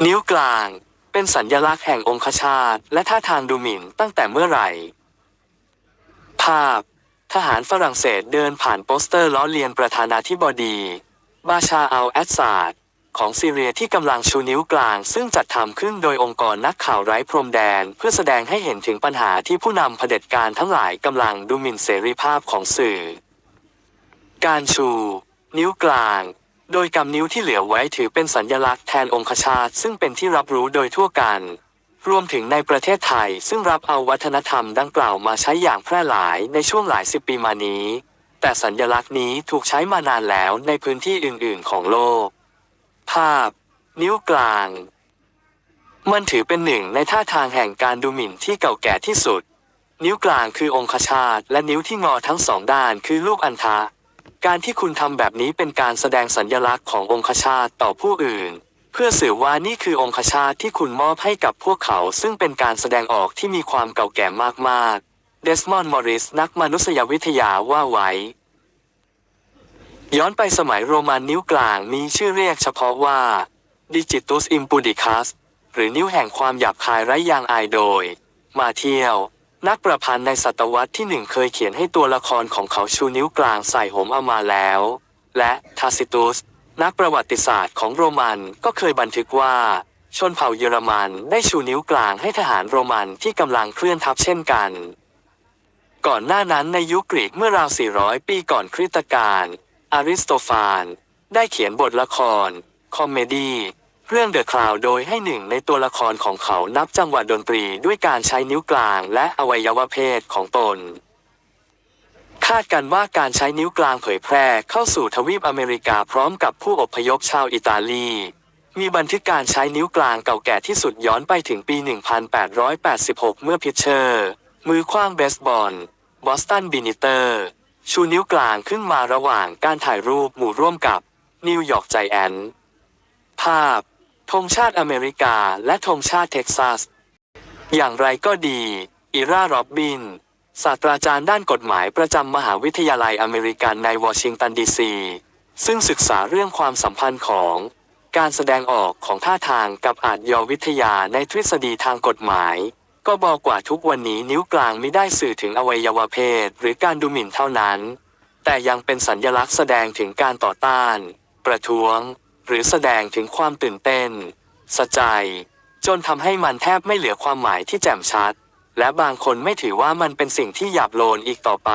นิ้วกลาง เป็นสัญญลักษณ์แห่งองคชาตและท่าทางดูหมิ่นตั้งแต่เมื่อไหร่ ภาพ ทหารฝรั่งเศสเดินผ่านโปสเตอร์ล้อเลียนประธานาธิบดี บาชาอัลแอดซาดของซีเรียที่กำลังชูนิ้วกลาง ซึ่งจัดทำขึ้นโดยองค์กรนักข่าวไร้พรมแดน เพื่อแสดงให้เห็นถึงปัญหาที่ผู้นำเผด็จการทั้งหลายกำลังดูหมิ่นเสรีภาพของสื่อ การชู นิ้วกลาง โดยกำนิ้วที่เหลือไว้ถือเป็นสัญญลักษณ์แทนองคชาตซึ่งเป็นที่รับรู้โดยทั่วกัน รวมถึงในประเทศไทยซึ่งรับเอาวัฒนธรรมดังกล่าวมาใช้อย่างแพร่หลายในช่วงหลายสิบปีมานี้ แต่สัญญลักษณ์นี้ถูกใช้มานานแล้วในพื้นที่อื่นๆ ของโลก ภาพ นิ้วกลาง มันถือเป็นหนึ่งในท่าทางแห่งการดูหมิ่นที่เก่าแก่ที่สุด นิ้วกลางคือองคชาตและนิ้วที่งอทั้งสองด้านคือลูกอัณฑะ การที่คุณทำแบบนี้เป็นการแสดงสัญญลักษณ์ขององคชาตต่อผู้อื่น เพื่อสื่อว่านี่คือองคชาตที่คุณมอบให้กับพวกเขา ซึ่งเป็นการแสดงออกที่มีความเก่าแก่มากๆ เดสมอนด์มอริสนักมนุษยวิทยาว่าไว้ ย้อนไปสมัยโรมันนิ้วกลางมีชื่อเรียกเฉพาะว่า Digitus Impudicus หรือนิ้วแห่งความหยาบคายไร้ยางอายโดย มาเที่ยว นักประพันธ์ในศตวรรษที่หนึ่งเคยเขียนให้ตัวละครของเขาชูนิ้วกลางใส่หมเอามาแล้ว และทาซิตุส นักประวัติศาสตร์ของโรมันก็เคยบันทึกว่า ชนเผ่าเยอรมันได้ชูนิ้วกลางให้ทหารโรมันที่กำลังเคลื่อนทัพเช่นกัน ก่อนหน้านั้นในยุคกรีกเมื่อราว 400 ปีก่อนคริสตกาลอาริสโตฟาน ได้เขียนบทละคร คอมเมดี้ เรื่องเดอะคลาวโดยให้หนึ่งในตัวละครของเขานับจังหวะดนตรีด้วยการใช้นิ้วกลางและอวัยวะเพศของตน คาดกันว่าการใช้นิ้วกลางเผยแพร่เข้าสู่ทวีปอเมริกาพร้อมกับผู้อพยพชาวอิตาลี มีบันทึกการใช้นิ้วกลางเก่าแก่ที่สุดย้อนไปถึงปี 1886 เมื่อพิชเชอร์ มือคว้างเบสบอลบอสตันบินิเตอร์ ชูนิ้วกลางขึ้นมาระหว่างการถ่ายรูปหมู่ร่วมกับนิวยอร์กไจแอนท์ภาพ ธงชาติอเมริกาและธงชาติเท็กซัส อย่างไรก็ดี อิราโรบบิน ศาสตราจารย์ด้านกฎหมายประจำมหาวิทยาลัยอเมริกันในวอชิงตันดีซี ซึ่งศึกษาเรื่องความสัมพันธ์ของ การแสดงออกของท่าทางกับอาจยอวิทยาในทฤษฎีทางกฎหมาย ก็บอกกว่าทุกวันนี้นิ้วกลางไม่ได้สื่อถึงอวัยวะเพศ หรือการดูหมิ่นเท่านั้น แต่ยังเป็นสัญญลักษณ์แสดงถึงการต่อต้าน ประท้วง หรือแสดงถึงความตื่นเต้นสะใจ จนทำให้มันแทบไม่เหลือความหมายที่แจ่มชัด และบางคนไม่ถือว่ามันเป็นสิ่งที่หยาบโลนอีกต่อไป